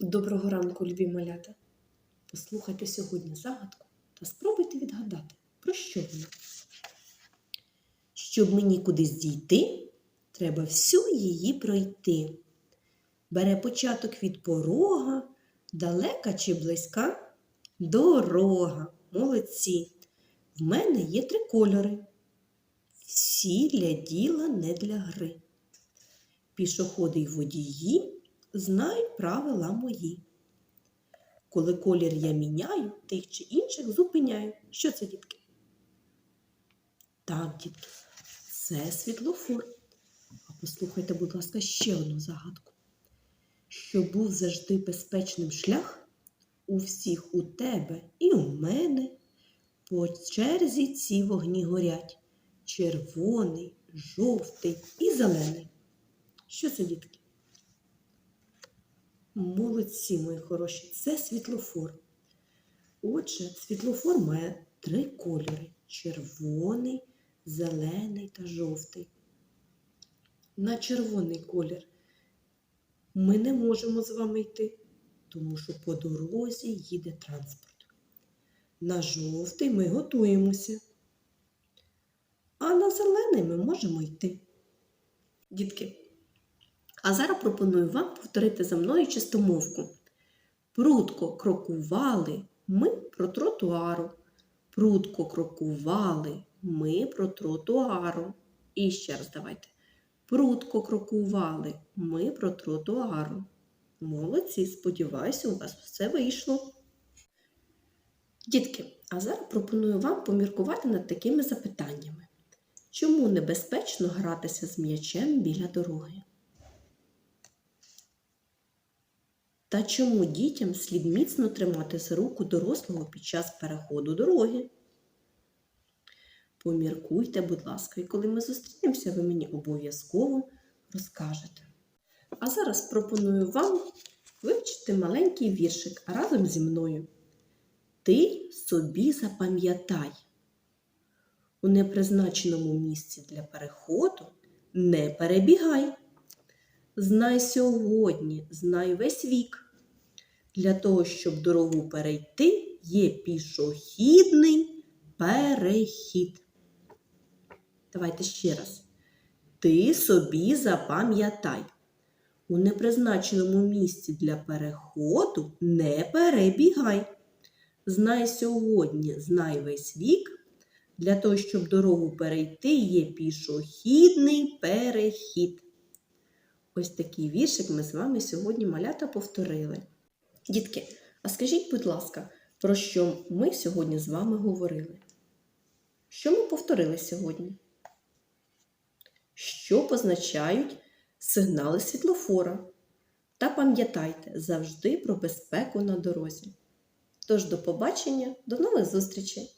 Доброго ранку, любі малята. Послухайте сьогодні загадку та спробуйте відгадати, про що вона. Щоб мені кудись дійти, треба всю її пройти. Бере початок від порога, далека чи близька дорога. Молодці. В мене є три кольори. Всі для діла, не для гри. Пішоходи й водії знають правила мої. Коли колір я міняю, тих чи інших зупиняю. Що це, дітки? Так, дітки, це світлофор. А послухайте, будь ласка, ще одну загадку. Щоб був завжди безпечним шлях, у всіх у тебе і у мене по черзі ці вогні горять. Червоний, жовтий і зелений. Що це, дітки? Молодці, мої хороші, це світлофор. Отже, світлофор має три кольори: червоний, зелений та жовтий. На червоний колір ми не можемо з вами йти, тому що по дорозі їде транспорт. На жовтий ми готуємося, а на зелений ми можемо йти. Дітки, а зараз пропоную вам повторити за мною чистомовку. Прудко крокували ми про тротуару. Прудко крокували ми про тротуару. І ще раз давайте. Прудко крокували ми про тротуару. Молодці, сподіваюся, у вас все вийшло. Дітки, а зараз пропоную вам поміркувати над такими запитаннями. Чому небезпечно гратися з м'ячем біля дороги? Та чому дітям слід міцно тримати за руку дорослого під час переходу дороги? Поміркуйте, будь ласка, і коли ми зустрінемося, ви мені обов'язково розкажете. А зараз пропоную вам вивчити маленький віршик разом зі мною. Ти собі запам'ятай. У непризначеному місці для переходу не перебігай. Знай сьогодні, знай весь вік. Для того, щоб дорогу перейти, є пішохідний перехід. Давайте ще раз. Ти собі запам'ятай. У непризначеному місці для переходу не перебігай. Знай сьогодні, знай весь вік. Для того, щоб дорогу перейти, є пішохідний перехід. Ось такий віршик ми з вами сьогодні малята повторили. Дітки, а скажіть, будь ласка, про що ми сьогодні з вами говорили? Що ми повторили сьогодні? Що позначають сигнали світлофора? Та пам'ятайте завжди про безпеку на дорозі. Тож до побачення, до нових зустрічей!